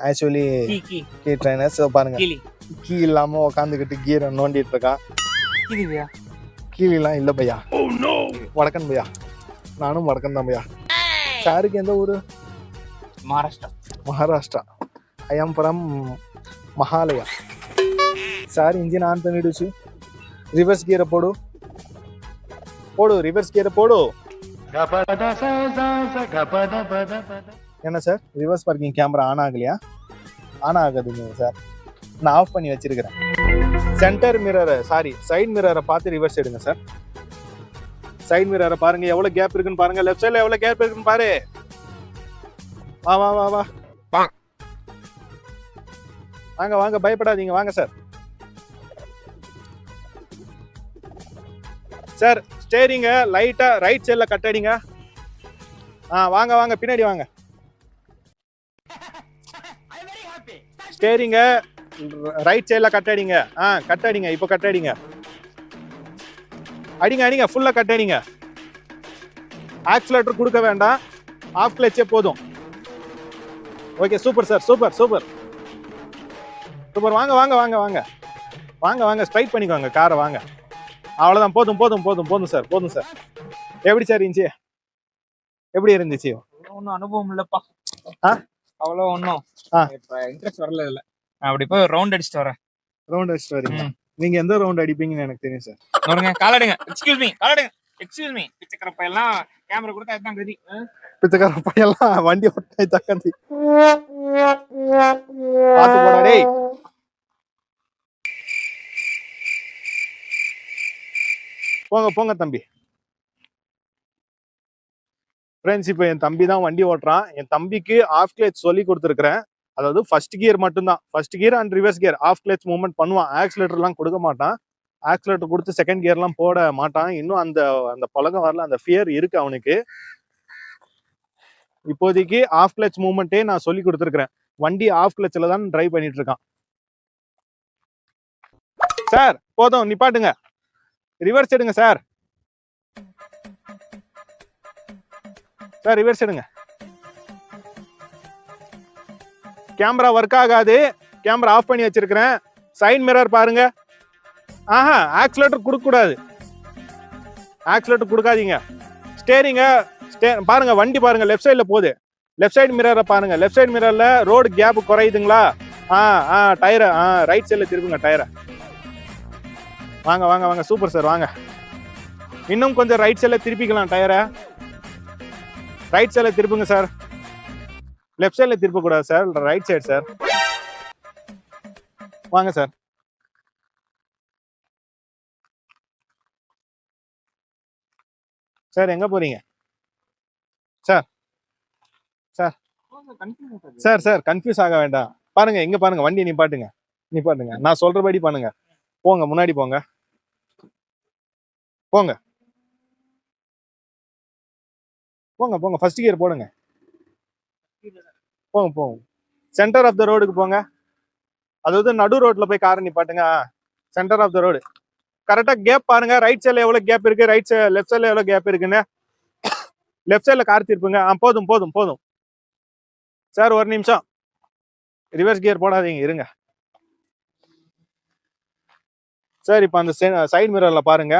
actually key key key trainer so பாருங்க கீழி key இல்லாம உட்காந்துக்கிட்டு கீரை நோண்டிட்டு இருக்கான் கீழியா கீழெல்லாம் இல்ல பையா வடக்கன் பையா நானும் வடக்கன் தான் பையா சாருக்கு எந்த ஊரு Maharashtra Maharashtra I'm from Mahalaya sir engine on பண்ணிடுச்சு రివర్స్ గేర్ పోడు போடு ரிவர்ஸ் கியர் போடு என்ன sir reverse parking camera on ஆகலையா? ஆன் ஆகாதுங்க சார் நான் ஆஃப் பண்ணி வச்சிருக்கிறேன். சென்டர் மிரரை சாரி சைடு மிரரை பார்த்து ரிவர்ஸ் எடுங்க சார் சைடு மிரரை பாருங்க எவ்வளவு கேப் இருக்குன்னு பாருங்க. லெஃப்ட் சைடுல எவ்வளவு கேப் இருக்குன்னு பாரு. வா வா வா வா. வாங்க. வாங்க பயப்படாதீங்க. வாங்க சார் சார் ஸ்டேரிங்க லைட்டா ரைட் சைடுல கட் அடிங்க. ஆ வாங்க வாங்க பின்னாடி வாங்க. ஸ்டேரிங்க ரைட் சைடுல கட் அடிங்க ஆ கட் அடிங்க இப்போ கட் அடிங்க அடிங்க. அடிங்க ஃபுல்லா கட் அடிங்க ஆக்சிலேட்டர் கொடுக்க வேண்டாம். ஆஃப் கிளச்சே போதும். Okay super sir super super super வாங்க வாங்க வாங்க வாங்க. வாங்க வாங்க ஸ்ட்ரைட் பண்ணிக்கோங்க காரை வாங்க. அவ்வளோதான் போதும் போதும் போதும் போதும் சார் போதும் சார் எப்படி சார் இருந்துச்சு? எப்படி இருந்துச்சு? ஒன்றும் அனுபவம் இல்லப்பா. ஆ? அவ்வளோ ஒன்றும். இப்போ இன்ட்ரெஸ்ட் வரல இல்ல அப்படி போய் ரவுண்ட் அடிச்சுட்டு வரேன். ரவுண்ட் அடிச்சுட்டு வரீங்க. நீங்க எந்த ரவுண்ட் அடிப்பீங்கன்னு எனக்கு தெரியும் சார் வருங்க காலடுங்க எக்ஸ்கியூஸ் மீ காலடுங்க எக்ஸ்கியூஸ் மீ பிச்சைக்கிறப்ப எல்லாம் கேமரா கொடுத்தா அதுதான் கதி. பிச்சைக்கார பையெல்லாம் வண்டி ஓட்ட தக்கந்தி பார்த்து போடா டேய். போங்க போங்க தம்பி. ஃப்ரெண்ட்ஸ் இப்போ என் தம்பி தான் வண்டி ஓட்டுறான். என் தம்பிக்கு ஆஃப் கிளச் சொல்லி கொடுத்துருக்குறேன். அதாவது ஃபர்ஸ்ட் கியர் மட்டும்தான். First gear and reverse gear off clutch movement பண்ணுவான். ஆக்சிலேட்டர்லாம் கொடுக்க மாட்டான். ஆக்சிலேட்டர் கொடுத்து செகண்ட் கியர்லாம் போட மாட்டான். இன்னும் அந்த அந்த பழக்கம் வரல. அந்த ஃபியர் இருக்கு அவனுக்கு. இப்போதைக்கு ஆஃப் கிளச் மூவ்மெண்ட்டே நான் சொல்லி கொடுத்துருக்குறேன். வண்டி ஆஃப் கிளச்சில் தான் ட்ரைவ் பண்ணிட்டு இருக்கான். சார் போதும். நிப்பாட்டுங்க. ரிவர்ஸ் எடுங்க சார் சார் ரிவர்ஸ் எடுங்க. கேமரா ஒர்க் ஆகாது. கேமரா ஆஃப் பண்ணி வச்சிருக்கிறேன். சைட் மிரர் பாருங்க. ஆஹா ஆக்சிலேட்டர் கொடுக்க கூடாது. ஆக்சிலேட்டர் கொடுக்காதீங்க. ஸ்டேரிங்க ஸ்டே பாருங்க வண்டி பாருங்க லெஃப்ட் சைடில் போகுது. லெஃப்ட் சைடு மிரரை பாருங்க. லெஃப்ட் சைடு மிரரில் ரோடு கேப் குறையுதுங்களா? ஆ ஆ டயரை ஆ ரைட் சைடில் திருப்புங்க டயரை வாங்க வாங்க வாங்க சூப்பர் சார் வாங்க. இன்னும் கொஞ்சம் ரைட் சைடில் திருப்பிக்கலாம் டயரை ரைட் சைடில் திருப்புங்க சார் லெஃப்ட் சைடில் திருப்பக்கூடாது சார் ரைட் சைடு சார் வாங்க சார் சார் எங்கே போகிறீங்க sir sir sir sir confuse ஆக வேண்டாம். பாருங்க எங்கே பாருங்க வண்டி நிப்பாட்டுங்க. நிப்பாட்டுங்க. நான் சொல்கிறபடி பண்ணுங்க. போங்க முன்னாடி போங்க. போங்க. போங்க போங்க. ஃபர்ஸ்ட் கியர் போடுங்க. போங்க போங்க. சென்டர் ஆஃப் த ரோடுக்கு போங்க. அதாவது நடு ரோட்ல போய் காரை நிப்பாட்டுங்க. சென்டர் ஆஃப் த ரோடு கரெக்டாக கேப் பாருங்க. ரைட் சைடில் எவ்வளோ கேப் இருக்கு? ரைட் சைடு லெஃப்ட் சைடில் எவ்வளோ கேப் இருக்குன்னு. லெஃப்ட் சைடில் கார் திருப்புங்க. ஆ போதும் போதும் போதும். சார் ஒரு நிமிஷம். ரிவர்ஸ் கியர் போடாதீங்க. இருங்க. சார் இப்போ அந்த சைடு மிரரில் பாருங்க.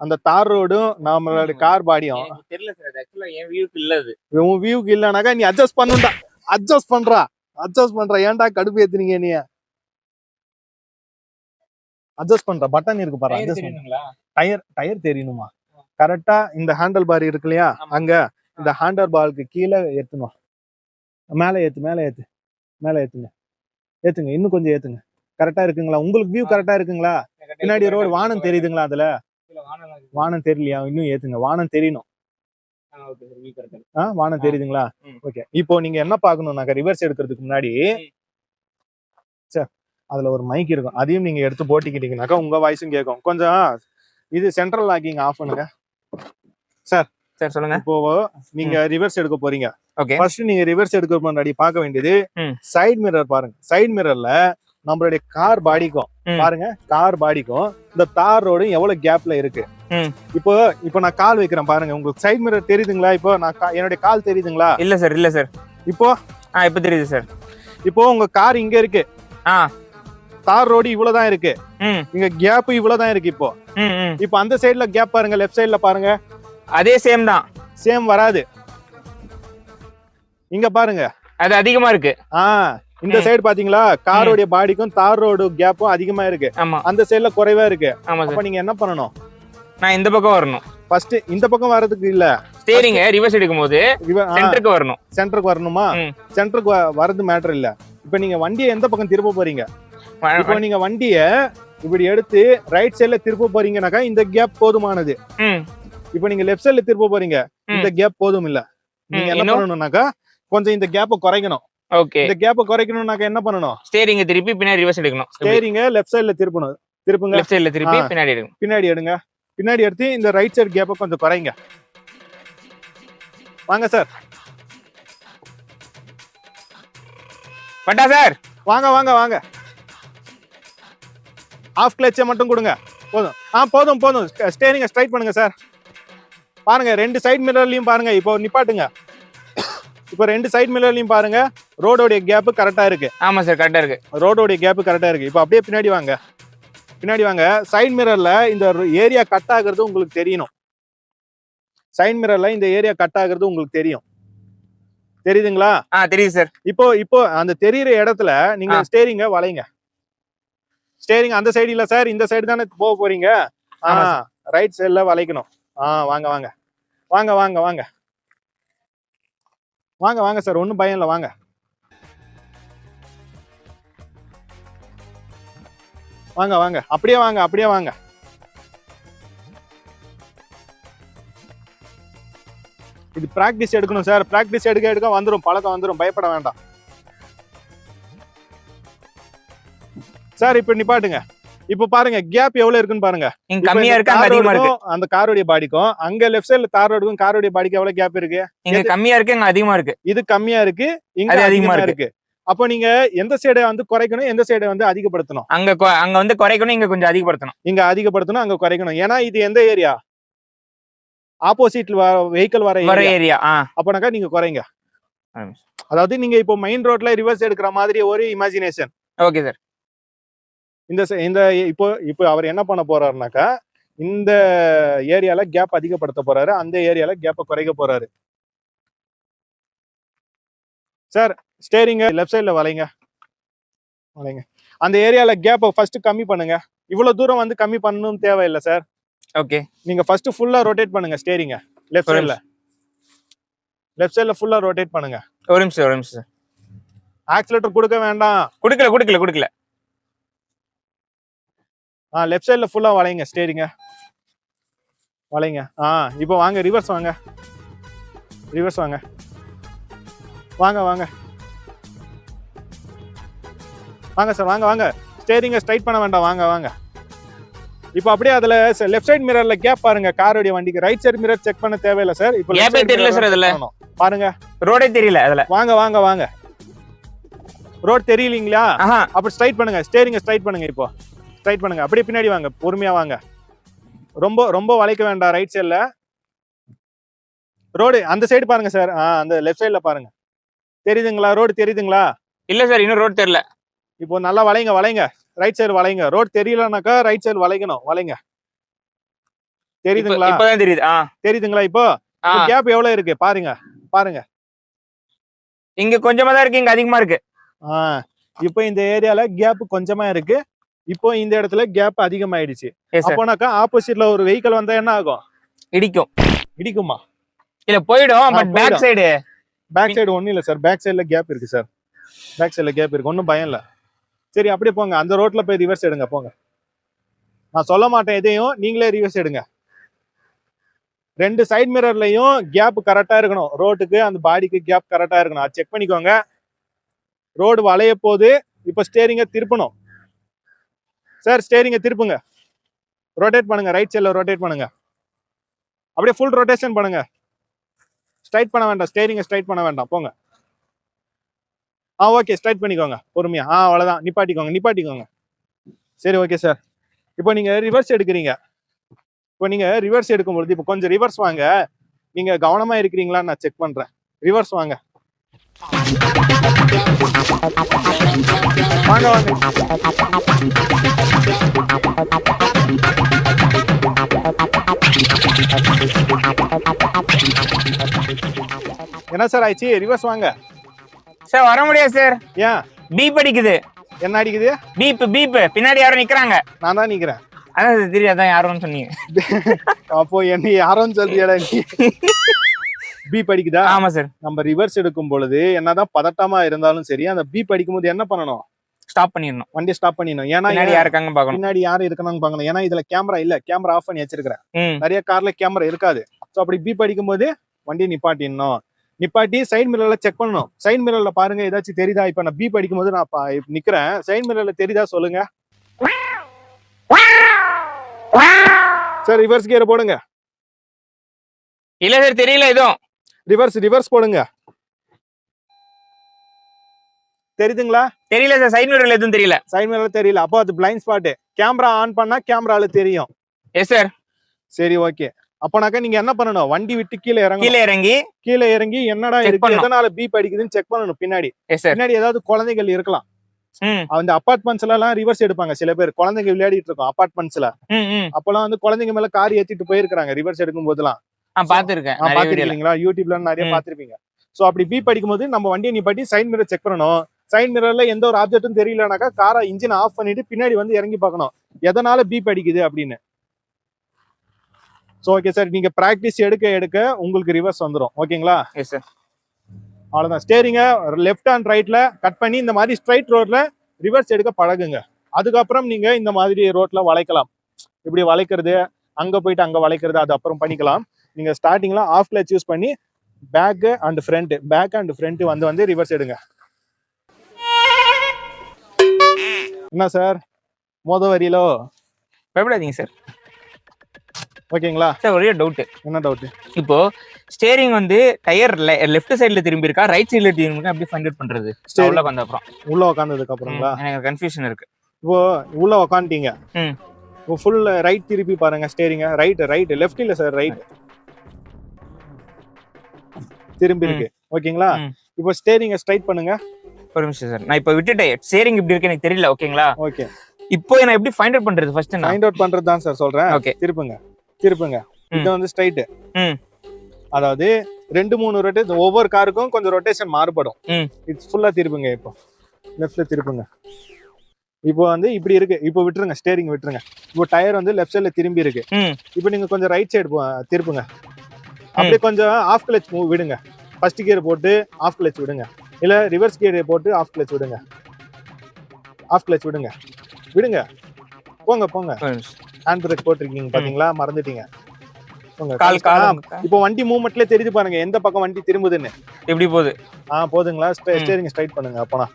அந்த தார் ரோடும் நம்மளோட கார் பாடியும். தெரியல சார் ஆக்சுவலா என் வியூக்கு இல்ல அது. உன் வியூக்கு இல்லைனாக்கா நீ அட்ஜஸ்ட் பண்ணுடா அட்ஜஸ்ட் பண்றா. அட்ஜஸ்ட் பண்றா. ஏன்டா கடுப்பு ஏத்துனீங்க நீ அட்ஜஸ்ட் பண்ற. பட்டன் இருக்கு பாரு அட்ஜஸ்ட் டயர் டயர் தெரியணுமா கரெக்டா இந்த ஹேண்டில் பார் இருக்கு இல்லையா. அங்க இந்த ஹேண்டல் பாருக்கு கீழே ஏத்தணும் மேலே ஏத்து மேலே ஏத்து. மேலே ஏத்துங்க. ஏத்துங்க. இன்னும் கொஞ்சம் ஏத்துங்க. கரெக்டா இருக்குங்களா? உங்களுக்கு வியூ கரெக்டா இருக்குங்களா? பின்னாடி ரோடு வானம் தெரியுதுங்களா அதுல? வானம் தெரியலையா? இன்னும் ஏத்துங்க. வானம் தெரியணும். வானம். தெரியுதுங்களா. ஓகே. இப்போ நீங்க என்ன பார்க்கணும்னாக்கா ரிவர்ஸ் எடுக்கிறதுக்கு முன்னாடி சார் அதுல ஒரு மைக் இருக்கும். அதையும் நீங்க எடுத்து போட்டிக்கிட்டீங்கனாக்கா உங்க வாய்ஸும் கேட்கும். கொஞ்சம் இது சென்ட்ரல் லாக்கிங் ஆஃப் பண்ணுங்க. சார் சொல்லுங்க. இப்போ நீங்க ரிவர்ஸ் எடுக்க போறீங்க. ஓகே. ஃபர்ஸ்ட் நீங்க ரிவர்ஸ் எடுக்க முன்னாடி பார்க்க வேண்டியது. சைடு மிரர் பாருங்க. சைடு மிரர்ல நம்மளுடைய கார் பாடிக்கும். பாருங்க கார் பாடிக்கும். இந்த தார் ரோடும் எவ்வளவு கேப்ல இருக்கு. இப்போ இப்போ நான் கால் வைக்கிறேன் பாருங்க. உங்களுக்கு சைடு மிரர் தெரியுதுங்களா? இப்போ நான் என்னுடைய கால் தெரியுதுங்களா? இல்ல சார் இல்ல சார். இப்போ? ஆ இப்ப தெரியுது சார். இப்போ உங்க கார் இங்க இருக்கு. ஆ. தார் ரோடு இவ்வளவுதான் இருக்கு. இங்க கேப் இவ்வளவுதான் இருக்கு இப்போ. இப்போ அந்த சைடுல கேப் பாருங்க லெஃப்ட் சைடுல பாருங்க. அதே சேம் தான். சேம் வராது. இங்க பாருங்க. அது அதிகமா இருக்கு. ஆ. இந்த. சைடு பாத்தீங்களா? காரோடைய பாடிக்கும் தார் ரோடு கேப்பும் அதிகமா இருக்கு. அந்த சைடுல குறைவா இருக்கு. அப்ப நீங்க என்ன பண்ணணும்? நான் இந்த பக்கம் வரணும். ஃபர்ஸ்ட் இந்த பக்கம் வர்றதுக்கு இல்ல. ஸ்டேரிங்க ரிவர்ஸ் எடுக்கும் போது சென்டருக்கு வரணும். சென்டருக்கு வரணுமா. சென்டருக்கு வரது மேட்டர் இல்ல. இப்ப நீங்க வண்டியை எந்த பக்கம் திருப்ப போறீங்க? இப்போ நீங்க வண்டிய இப்படி எடுத்து ரைட் சைடுல திருப்ப போறீங்கனாக்கா இந்த கேப் போதுமானது. இப்போ நீங்க லெஃப்ட் சைடுல திருப்ப போறீங்க. இந்த கேப் போதும் இல்ல நீங்க என்ன? பண்ணணும்னாக்கா கொஞ்சம் இந்த கேப்பை குறைக்கணும். ஓகே. இந்த கேப்பை குறைக்கணும்னாக்கா என்ன பண்ணணும்? ஸ்டேரிங்க திருப்பி பின்னாடி ரிவர்ஸ் எடுக்கணும். ஸ்டேரிங்க லெஃப்ட் சைடுல திருப்பணும். திருப்புங்க. லெஃப்ட் சைடுல திருப்பி. பின்னாடி எடுக்கணும் பின்னாடி எடுங்க. பின்னாடி எடுத்து இந்த ரைட் சைடு கேப்பை கொஞ்சம் குறைங்க. வாங்க சார் பட்டா சார் வாங்க வாங்க வாங்க. ஆஃப் கிளச்சை மட்டும் கொடுங்க. போதும். ஆ போதும் போதும். ஸ்டேரிங்க ஸ்ட்ரைட் பண்ணுங்க சார் பாருங்க ரெண்டு சைடு மிரர்லயும் பாருங்க. இப்போ நிப்பாட்டுங்க. இப்போ ரெண்டு சைடு மிரர்லயும் பாருங்க ரோடோடைய கேப் கரெக்டா இருக்கு. ஆமா சார் கரெக்டா இருக்கு. ரோடோடைய கேப் கரெக்டா இருக்கு. இப்போ அப்படியே பின்னாடி வாங்க. பின்னாடி வாங்க. சைடு மிரர்ல இந்த ஏரியா கட் ஆகுறது உங்களுக்கு தெரியணும். சைடு மிரர்ல இந்த ஏரியா கட் ஆகுறது உங்களுக்கு தெரியும். தெரியுதுங்களா? ஆ தெரியுது சார் இப்போ இப்போ அந்த தெரியுற இடத்துல நீங்க ஆ. ஸ்டேரிங்க வளைங்க. ஸ்டேரிங் அந்த சைடு இல்ல சார் இந்த சைடு தானே போக போறீங்க? ஆ ரைட் சைடுல வளைக்கணும். ஆ வாங்க வாங்க. வாங்க வாங்க வாங்க. வாங்க வாங்க சார். ஒன்றும் பயம் இல்லை. வாங்க. வாங்க வாங்க. அப்படியே வாங்க அப்படியே வாங்க. இது ப்ராக்டிஸ் எடுக்கணும் சார். ப்ராக்டிஸ் எடுக்க எடுக்க வந்துடும் பழக்கம் வந்துடும் பயப்பட வேண்டாம். சார் இப்போ நிப்பாட்டுங்க. இப்போ பாருங்க கேப் எவ்வளவு இருக்குன்னு பாருங்க. இங்க கம்மியா இருக்கு? அங்க அதிகமா இருக்கு. அந்த காரோடைய பாடிக்கும் அங்க லெஃப்ட் சைடுல தார் ரோடுக்கும் காரோடைய பாடிக்கு எவ்வளவு கேப் இருக்கு? இங்க கம்மியா இருக்கு அங்க அதிகமா இருக்கு. இது கம்மியா இருக்கு இங்க அது அதிகமா இருக்கு. அப்போ நீங்க எந்த சைடை வந்து குறைக்கணும் எந்த சைடை வந்து அதிகப்படுத்தணும்? அங்க அங்க வந்து குறைக்கணும் இங்க கொஞ்சம் அதிகப்படுத்தணும். இங்க அதிகப்படுத்தணும் அங்க குறைக்கணும். ஏன்னா இது எந்த ஏரியா ஆப்போசிட்ல வெஹிக்கிள் வர வர ஏரியா அப்பனாக்கா நீங்க குறைங்க. அதாவது நீங்க இப்போ மெயின் ரோட்ல ரிவர்ஸ் எடுக்கிற மாதிரி ஒரு இமேஜினேஷன் ஓகே சார் இந்த இந்த இப்போ இப்போ அவர் என்ன பண்ண போறாருனாக்கா இந்த ஏரியால கேப் அதிகப்படுத்த போறாரு. அந்த ஏரியால கேப்பை குறைக்க போறாரு. சார் ஸ்டேரிங்க லெஃப்ட் சைடுல வளைங்க. வளைங்க. அந்த ஏரியால கேப்பை ஃபர்ஸ்ட் கம்மி பண்ணுங்க. இவ்வளவு தூரம் வந்து கம்மி பண்ணணும் தேவையில்லை சார். ஓகே. நீங்க ஃபர்ஸ்ட் ஃபுல்லா ரொட்டேட் பண்ணுங்க ஸ்டேரிங்க லெஃப்ட் சைடுல லெஃப்ட் சைடுல ஃபுல்லா ரொட்டேட் பண்ணுங்க. ஒரு நிமிஷம் ஒரு நிமிஷம் சார். ஆக்சிலேட்டர் கொடுக்க வேண்டாம். குடுக்கல குடுக்கல குடுக்கல. ஆ லெஃப்ட் சைடுல ஃபுல்லா வளைங்க ஸ்டேரிங்க வளைங்க. ஆ இப்போ வாங்க ரிவர்ஸ் வாங்க. ரிவர்ஸ் வாங்க. வாங்க வாங்க. வாங்க சார் வாங்க வாங்க. ஸ்டேரிங்க ஸ்ட்ரைட் பண்ண வேண்டாம். வாங்க வாங்க. இப்போ அப்படியே அதுல லெஃப்ட் சைடு மிரர்ல கேப் பாருங்க காரோடைய வண்டிக்கு. ரைட் சைடு மிரர் செக் பண்ண தேவையில்ல சார் இப்போ ஏ தெரியல sir அதுல. பாருங்க. ரோடே தெரியல அதுல. வாங்க வாங்க வாங்க. ரோட் தெரியலீங்களா? ஆஹா. அப்படி ஸ்ட்ரைட் பண்ணுங்க ஸ்டேரிங்க ஸ்ட்ரைட் பண்ணுங்க இப்போ. ஸ்ட்ரைட் பண்ணுங்க. அப்படியே பின்னாடி வாங்க. பொறுமையா வாங்க. ரொம்ப ரொம்ப வளைக்க வேண்டாம். ரைட் சைடுல ரோடு அந்த சைடு பாருங்க சார் ஆ அந்த லெஃப்ட் சைடுல பாருங்க. தெரியுதுங்களா? ரோடு தெரியுதுங்களா? இல்ல சார் இன்னும் ரோட் தெரியல. இப்போ நல்லா வளைங்க வளைங்க. ரைட் சைடு வளைங்க. ரோடு தெரியலனாக்கா ரைட் சைடு வளைக்கணும். வளைங்க. தெரியுதுங்களா? இப்பதான் தெரியுது. ஆ. தெரியுதுங்களா இப்போ? கேப் எவ்வளவு இருக்கு? பாருங்க. பாருங்க. இங்க கொஞ்சமா தான் இருக்கு இங்க அதிகமா இருக்கு. ஆ. இப்போ இந்த ஏரியால கேப் கொஞ்சமா இருக்கு. இப்போ இந்த இடத்துல கேப் அதிகமாயிடுச்சு. அப்போனாக்கா ஆப்போசிட்ல ஒரு வெஹிக்கிள் வந்தா என்ன ஆகும்? இடிக்கும். இடிக்குமா? இல்ல போயிடும் but back. Side back side ஒண்ணும் இல்ல சார் பேக் சைடுல கேப் இருக்கு சார் பேக் சைடுல கேப் இருக்கு. ஒன்றும் பயம் இல்ல. சரி அப்படியே போங்க. அந்த ரோட்ல போய் ரிவர்ஸ் எடுங்க போங்க. நான் சொல்ல மாட்டேன் எதையும் நீங்களே ரிவர்ஸ் எடுங்க. ரெண்டு சைடு மிரர்லயும் கேப் கரெக்டா இருக்கணும். ரோட்டுக்கு அந்த பாடிக்கு கேப் கரெக்டா இருக்கணும். அது செக் பண்ணிக்கோங்க. ரோடு வளைய போது இப்போ ஸ்டேரிங்க திருப்பணும். சார் ஸ்டேரிங்கை திருப்புங்க. ரொட்டேட் பண்ணுங்க ரைட் சைடில் ரொட்டேட் பண்ணுங்க. அப்படியே ஃபுல் ரொட்டேஷன் பண்ணுங்க. ஸ்ட்ரைட் பண்ண வேண்டாம் ஸ்டேரிங்கை ஸ்ட்ரைட் பண்ண வேண்டாம் போங்க. ஆ ஓகே ஸ்ட்ரைட் பண்ணிக்கோங்க பொறுமையா. ஆ அவ்வளோதான் நிப்பாட்டிக்கோங்க நிப்பாட்டிக்கோங்க. சரி ஓகே சார் இப்போ நீங்கள் ரிவர்ஸ் எடுக்கிறீங்க. இப்போ நீங்கள் ரிவர்ஸ் எடுக்கும் பொழுது இப்போ கொஞ்சம் ரிவர்ஸ் வாங்க. நீங்கள் கவனமாக இருக்கிறீங்களான்னு நான் செக் பண்ணுறேன் ரிவர்ஸ் வாங்க. வாங்க என்ன சார் ஆயிடுச்சு? ரிவர்ஸ் வாங்க. சார் வர முடியாது சார். ஏன்? பீப் அடிக்குது. என்ன அடிக்குது? பீப் பீப் பின்னாடி யாரும் நிக்கிறாங்க. நான் தான் நிக்கிறேன். அதான் தெரியாதான் யாருன்னு சொன்னீங்க. அப்போ என்ன யாரும் சொல்றியாடா நீ? பீப் அடிக்குதா ஆமா சார் நம்ம ரிவர்ஸ் எடுக்கும் பொழுது என்னதான் பதட்டமா இருந்தாலும் சரி அந்த பீப் அடிக்கும் போது என்ன பண்ணணும்? ஸ்டாப் பண்ணிடணும். வண்டியை ஸ்டாப் பண்ணிடணும். ஏன்னா யாரு இருக்காங்க பார்க்கணும். பின்னாடி யாரு இருக்கணும்னு பாக்கணும் ஏன்னா இதுல கேமரா இல்ல. கேமரா ஆஃப் பண்ணி வச்சிருக்கிறேன். நிறைய கார்ல கேமரா இருக்காது. சோ அப்படி பீப் அடிக்கும் போது வண்டியை நிப்பாட்டிடணும். நிப்பாட்டி சைடு மிரர்ல செக் பண்ணணும். சைடு மிரர்ல பாருங்க ஏதாச்சும் தெரியுதா? இப்ப நான் பீப் அடிக்கும் போது நான் பா- நிக்கிறேன். சைடு மிரர்ல தெரியுதா சொல்லுங்க. சார் ரிவர்ஸ் கியர் போடுங்க. இல்ல சார் தெரியல எதுவும் ரிவர்ஸ் ரிவர்ஸ் போடுங்க. தெரியுதுங்களா? தெரியல சார் சைட் மிரர்ல எதுவும் தெரியல. சைடு மிரர்ல தெரியல. அப்போ அது பிளைண்ட் ஸ்பாட் கேமரா ஆன் பண்ணா கேமரால தெரியும். எஸ் சார் சரி ஓகே அப்போனாக்கா நீங்க என்ன பண்ணணும்? வண்டி விட்டு கீழே இறங்கணும். கீழே இறங்கி கீழே இறங்கி என்னடா இருக்கு. எதனால பீப் அடிக்குதுன்னு செக் பண்ணணும் பின்னாடி. எஸ் சார் பின்னாடி ஏதாவது குழந்தைகள் இருக்கலாம். அந்த அபார்ட்மெண்ட்ஸ்ல எல்லாம் ரிவர்ஸ் எடுப்பாங்க. சில பேர் குழந்தைங்க விளையாடிட்டு இருக்கோம் அபார்ட்மெண்ட்ஸ்ல அப்பெல்லாம் வந்து குழந்தைங்க மேல கார் ஏத்திட்டு போயிருக்காங்க ரிவர்ஸ் எடுக்கும் போதெல்லாம். பாத்துருக்கேன் பாத்திருக்கீங்களா யூடியூப்ல நிறைய. பாத்திருப்பீங்க சோ அப்படி பீப் அடிக்கும் போது நம்ம வண்டியை நிப்பாட்டி சைட் மிரர் செக் பண்ணணும். சைட் மிரர்ல எந்த ஒரு ஆப்ஜெக்ட்டும் தெரியலனாக்கா காரை இன்ஜின் ஆஃப் பண்ணிட்டு பின்னாடி வந்து இறங்கி பார்க்கணும். எதனால பீப் அடிக்குது அப்படின்னு. சோ ஓகே சார் நீங்க பிராக்டிஸ் எடுக்க எடுக்க உங்களுக்கு ரிவர்ஸ் வந்துரும். ஓகேங்களா எஸ் சார் அவ்வளவுதான். ஸ்டேரிங்க லெஃப்ட் அண்ட் ரைட்ல கட் பண்ணி இந்த மாதிரி ஸ்ட்ரைட் ரோட்ல ரிவர்ஸ் எடுக்க பழகுங்க. அதுக்கப்புறம் நீங்க இந்த மாதிரி ரோட்ல வளைக்கலாம். இப்படி வளைக்கிறது அங்க போயிட்டு அங்க வளைக்கிறது அது அப்புறம் பண்ணிக்கலாம். நீங்க ஸ்டார்டிங்ல ஆஃப் கிளச் யூஸ் பண்ணி back and front back and front வந்து வந்து ரிவர்ஸ் எடுங்க. என்ன சார் மோத வரியிலோ? பயப்படாதீங்க சார் ஓகேங்களா சார் ஒரே டவுட் என்ன டவுட் இப்போ ஸ்டேரிங் வந்து டயர் லெஃப்ட் சைடுல திரும்பி இருக்கா? ரைட் சைடுல திரும்பி இருக்கா? எப்படி ஃபைண்ட் அவுட் பண்றது? Steering. உள்ள வந்த அப்புறம். உள்ள உட்காந்ததுக்கு அப்புறங்களா ம், எனக்கு கன்ஃபியூஷன் இருக்கு. இப்போ உள்ள. இப்போ ஃபுல் ரைட் திருப்பி பாருங்க ஸ்டேரிங்க ரைட் ரைட் லெஃப்ட் இல்ல சார் ரைட் திரும்பி இருக்கு. ஓகேங்களா. இப்போ ஸ்டேரிங்க ஸ்ட்ரைட் பண்ணுங்க. ஒரு நிமிஷம் சார். நான் இப்போ விட்டுட்டேன் ஸ்டேரிங் இப்படி இருக்கு எனக்கு தெரியல ஓகேங்களா? ஓகே. இப்போ நான் எப்படி ஃபைண்ட் அவுட் பண்றது ஃபர்ஸ்ட் நான் ஃபைண்ட் அவுட் பண்றது தான் சார் சொல்றேன். ஓகே. திருப்புங்க. திருப்புங்க. இது வந்து ஸ்ட்ரைட். அதாவது ரெண்டு மூணு ரொட்டே ஒவ்வொரு காருக்கும் கொஞ்சம் ரொட்டேஷன் மாறுபடும். இது ஃபுல்லா திருப்புங்க இப்போ. லெஃப்ட்ல திருப்புங்க. இப்போ வந்து இப்படி இருக்கு. இப்போ விட்டுருங்க ஸ்டேரிங் விட்டுருங்க. இப்போ டயர் வந்து லெஃப்ட் சைடுல திரும்பி இருக்கு. இப்போ நீங்க கொஞ்சம் ரைட் சைடு திருப்புங்க. அப்படியே கொஞ்சம் ஆஃப் கிளச் மூவ் விடுங்க. ஃபர்ஸ்ட் கியர் போட்டு ஆஃப் கிளச் விடுங்க. இல்ல ரிவர்ஸ் கியர் போட்டு ஆஃப் கிளச் விடுங்க. ஆஃப் கிளச் விடுங்க. விடுங்க. போங்க போங்க. ஹேண்ட் பிரேக் போட்டிருக்கீங்க பாத்தீங்களா? மறந்துட்டீங்க. இப்போ வண்டி மூவ்மெண்ட்ல தெரியுது பாருங்க எந்த பக்கம் வண்டி திரும்புதுன்னு. எப்படி போகுது? ஆ போதுங்களா. ஸ்டேரிங் ஸ்ட்ரைட் பண்ணுங்க அப்போனா.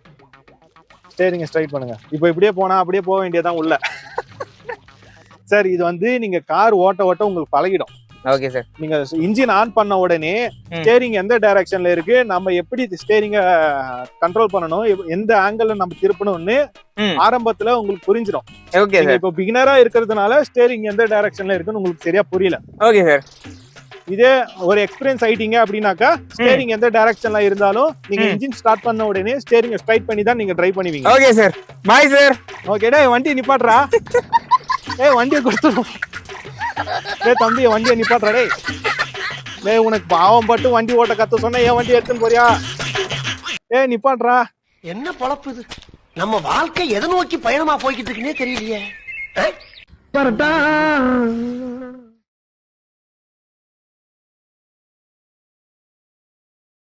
ஸ்டேரிங் ஸ்ட்ரைட் பண்ணுங்க. இப்போ இப்படியே போனா அப்படியே போக வேண்டியதான் உள்ள. சார் இது வந்து நீங்க கார் ஓட்ட ஓட்ட உங்களுக்கு பழகிடும். ஓகே சார் நீங்க இன்ஜின் ஆன் பண்ண உடனே. ஸ்டேரிங் எந்த டைரக்ஷன்ல இருக்கு? நம்ம எப்படி ஸ்டேரிங்க கண்ட்ரோல் பண்ணணும்? எந்த ஆங்கிள் நம்ம திருப்பணும்னு ஆரம்பத்துல உங்களுக்கு புரிஞ்சிடும் ஓகே சார் இப்போ பிகினரா இருக்கிறதுனால ஸ்டேரிங் எந்த டைரக்ஷன்ல இருக்குன்னு உங்களுக்கு சரியா புரியல. ஓகே சார் இதே ஒரு எக்ஸ்பீரியன்ஸ் ஆயிட்டீங்க அப்படின்னாக்கா ஸ்டேரிங் எந்த டைரக்ஷன்ல இருந்தாலும் நீங்க. இன்ஜின் ஸ்டார்ட் பண்ண உடனே ஸ்டேரிங் ஸ்ட்ரைட் பண்ணி தான் நீங்க டிரைவ் பண்ணுவீங்க. Okay sir bye sir okay டேய் வண்டி நிப்பாட்றா ஏய் வண்டியை கொடுத்துடும் டேய் தம்பி வண்டியை நிப்பாட்றா டேய். டேய் உனக்கு பாவம் பட்டு வண்டி ஓட்ட கத்த சொன்னா ஏன் வண்டி எடுத்துன்னு போறியா? ஏய் நிப்பாட்றா என்ன பொழப்பு இது? நம்ம வாழ்க்கை எதை நோக்கி பயணமா போய்கிட்டு இருக்குன்னே தெரியலையே?